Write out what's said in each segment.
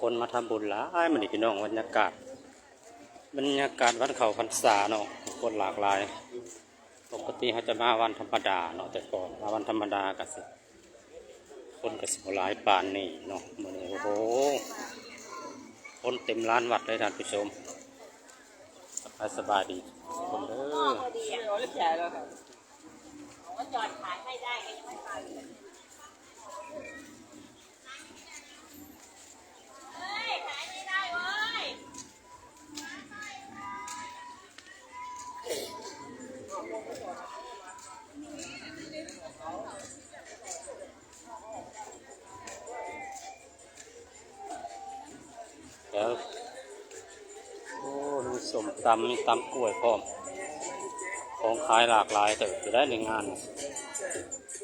คนมาทำบุญหลายมันนี่พี่น้องบรรยากาศ บรรยากาศวันเขาพรรษาเนาะคนหลากหลาย ปกติเขาจะมาวันธรรมดาเนาะแต่ก่อนมาวันธรรมดาก็สิคนก็สิบหลายปานนี่เนาะมื้อนี้โอ้โหคนเต็มร้านวัดเลยท่านผู้ชมสบายสบายดีทุกคนเด้อพอดีอะผมก็จอดขายให้ได้ก็ยังไม่ไป เดี๋ยวโอ้ดูสมตำมีตำกล้วยพร้อม ของขายหลากหลายแต่จะได้ในงาน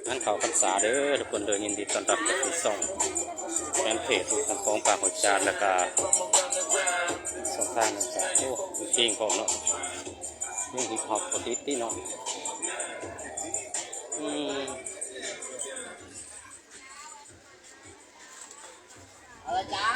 งานเขาพรรษาเด้อทุกคนเดินยินดีต้อนรับกับผู้ส่งแฟนเพจทุกทางของปากหัวจานแล้วก็สองทางนะครับโอ้มีเพลงของเนาะเพลงฮิปฮอปปกติเนาะอืมอะไรจ้า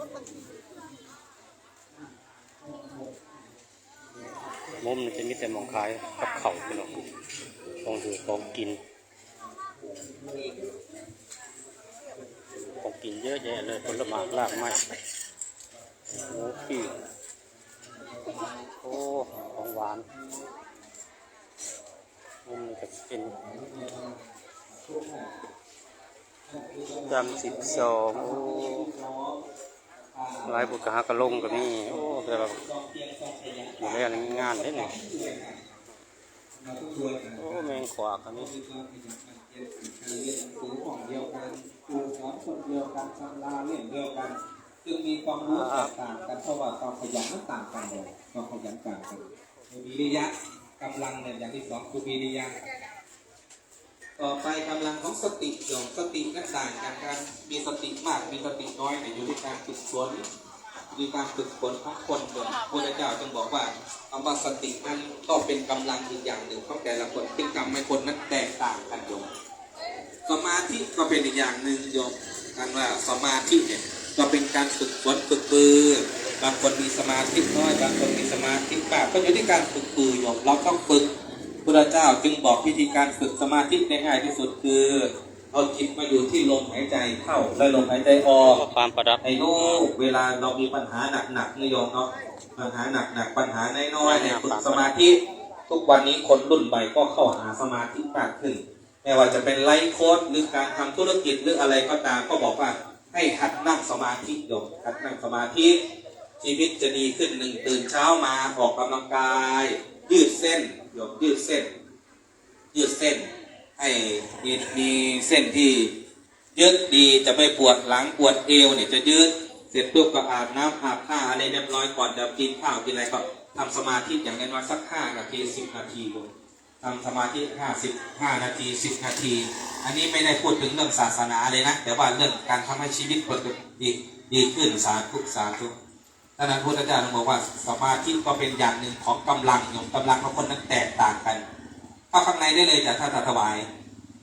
มุมนี่จะมีแต่มองขายกับเข่าวพี่น้องของอยู่ของกินของกินเยอะแยะเลยผลไม้รากไม้หมูปิ้งโอ้ของหวานมุมนี้ก็จะเป็นจำสิบสอง โอ้ลายบุกหากระลงก็มีโอ้แต่แบบอยู่ในอันนี้งานได้เนี่ยโอ้แมงขวากันนี้สูงของเดียวกันครูสอนคนเดียวกันชำนาญเรื่องเดียวกันจึงมีความรู้แตกต่างกันเพราะว่าความขยันนั้นต่างกันเลยความขยันต่างกันวิริยะกำลังเนี่ยอย่างที่สองคือวิริยะ ต่อไปกำลังของสติโยมสตินั้นต่างกันครับมีสติมากมีสติน้อยเนี่ยอยู่ที่การฝึกฝนมีการฝึกฝนของคนโยมพระเจ้าจึงบอกว่าคำว่าสตินั้นก็เป็นกำลังอีกอย่างหนึ่งของแต่ละคนซึ่งทำให้คนนั้นแตกต่างกันโยมสมาธิก็เป็นอีกอย่างหนึ่งโยมการว่าสมาธิเนี่ยก็เป็นการฝึกฝนฝึกปือบางคนมีสมาธิน้อยบางคนมีสมาธิมากก็อยู่ที่การฝึกปือโยมเราต้องฝึก พระเจ้าจึงบอกวิธีการฝึกสมาธิได้ง่ายที่สุดคือเอาจิตมาอยู่ที่ลมหายใจเข้าและลมหายใจออกความประดับไอ้ลูกเวลาเรามีปัญหาหนักๆนิยมเนาะปัญหาหนักๆปัญหาน้อยๆเนี่ยฝึกสมาธิทุกวันนี้คนรุ่นใหม่ก็เข้าหาสมาธิมากขึ้นไม่ว่าจะเป็นไลฟ์โค้ดหรือการทำธุรกิจหรืออะไรก็ตามก็บอกว่าให้หัดนั่งสมาธิโยมหัดนั่งสมาธิชีวิตจะดีขึ้นหนึ่งตื่นเช้ามาออกกำลังกาย ยืดเส้นโยมยืดเส้น ยืดเส้น ให้มีมีเส้นที่ยืดดีจะไม่ปวดหลังปวดเอวเนี่ยจะยืดเสร็จปุ๊บก็อาบน้ำอาบผ้าอะไรเรียบร้อยก่อนจะกินข้าวกินอะไรก็ทำสมาธิอย่างน้อยสักห้านาทีสิบนาทีโยมทำสมาธิห้าสิบห้านาทีสิบนาที อันนี้ไม่ได้พูดถึงเรื่องศาสนาเลยนะ แต่ว่าเรื่องการทำให้ชีวิตคนดีดีขึ้นสาธุสาธุ ท่านนั้นพุทธเจ้าบอกว่าสมาธิก็เป็นอย่างหนึ่งของกำลังโยมกำลังของคนนั้นแตกต่างกันเข้าข้างในได้เลยจ้ะถ้าถวาย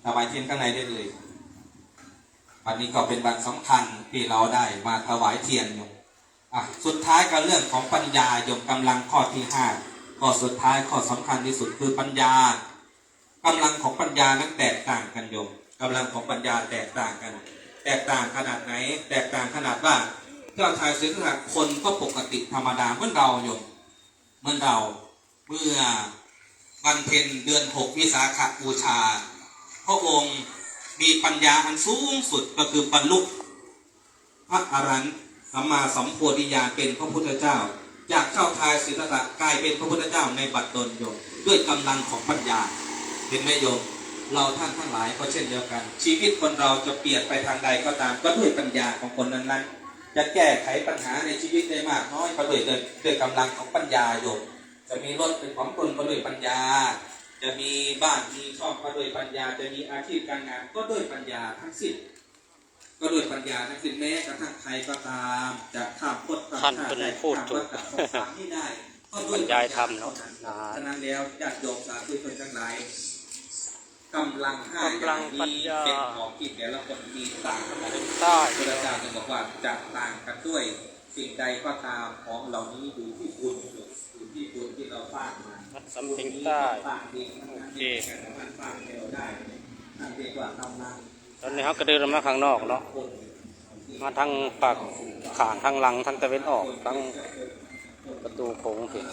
ถวายเทียนข้างในได้เลยวันนี้ก็เป็นวันสำคัญที่เราได้มาถวายเทียนโยมอะสุดท้ายก็เรื่องของปัญญาโยมกำลังข้อที่ห้าข้อสุดท้ายข้อสำคัญที่สุดคือปัญญากำลังของปัญญานั้นแตกต่างกันโยมกำลังของปัญญาแตกต่างกัน แตกต่างขนาดไหน แตกต่างขนาดว่า เพื่อทายเสียงคนก็ปกติธรรมดาเหมือนเราโยมเหมือนเราเมื่อวันเพ็ญเดือนหกวิสาขบูชา พระองค์มีปัญญาอันสูงสุดก็คือบรรลุพระอรหันต์สัมมาสัมโพธิญาณเป็นพระพุทธเจ้าจากเจ้าทายสิทธัตะกลายเป็นพระพุทธเจ้าในบัดดลโยมด้วยกำลังของปัญญาเห็นไหมโยมเราท่านทั้งหลายก็เช่นเดียวกัน ชีวิตคนเราจะเปลี่ยนไปทางใดก็ตามก็ด้วยปัญญาของคนนั้นๆ จะแก้ไขปัญหาในชีวิตได้มากน้อยก็ด้วยด้วยด้วยกำลังของปัญญาโยมจะมีรถเป็นของตนก็ด้วยปัญญา จะมีบ้านมีช่องก็ด้วยปัญญา จะมีอาชีพการงานก็ด้วยปัญญาทั้งสิ้นก็ด้วยปัญญาทั้งสิ้นแม้กระทั่งใครก็ตามจะข้ามพ้นข้ามท่านชาเป็ตินได้พูดข้ามถูวักฏจักรสงสารนี่ได้ก็ด้วยบรรยายธรรมเนาะฉะนั้นแล้วญาติโยมสาธุชนทั้งหลาย กำลังห้ากำลังปัญญาเป็นของกินแต่ละคนมีต่างกันใต้พระเจ้าจึงบอกว่าจะต่างกันด้วยสิ่งใดก็ตามของเหล่านี้อยู่ที่บุญอยู่ที่บุญที่เราสร้างมาวัดสำเพ็งใต้สร้างเองทั้งนั้นเองแต่มันสร้างให้เราได้นั่นเรียกว่ากำลังตอนนี้เขาก็เดินมาข้างนอกเนาะคนมาทางปากขางทางหลังทางตะเวนออกทางประตูโค้งผิด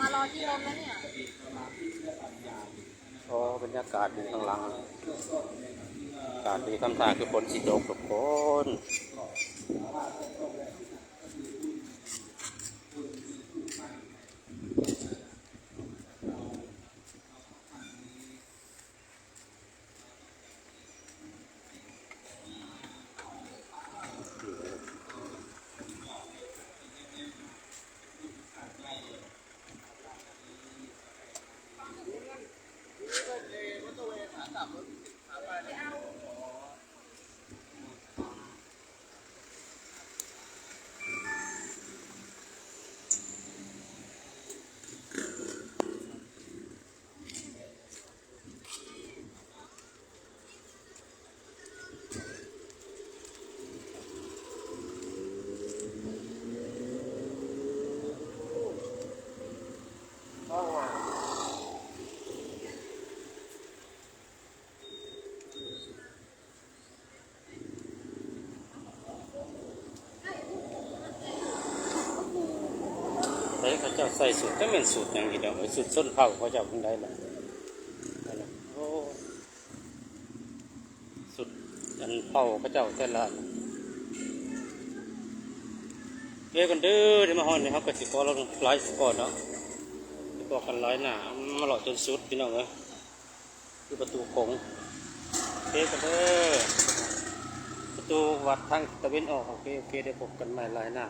มารอที่รถแล้วเนี่ย พอบรรยากาศดีข้างหลังอากาศดีคำตาคือฝนสิตกทุกคน ใส่ เขาเจ้าใส่สูตรก็เป็นสูตรอย่างนี้เดียวไอ้สูตรส้นเผาเขาเจ้าเพิ่งได้ละนั่นน่ะโอ้สูตรอันเผาเขาเจ้าแต่ละอันเรียกกันเด้อที่มาฮอนนี่เขาก็สิขอเราไลฟ์ก่อนเนาะบอกกันไลฟ์หน้ามาหลอจนสุดพี่น้องเอ้ยคือประตูโขงเรียกกันเด้อประตูวัดทางตะเวนออกโอเคโอเคเดี๋ยวพบกันใหม่ไลฟ์หน้า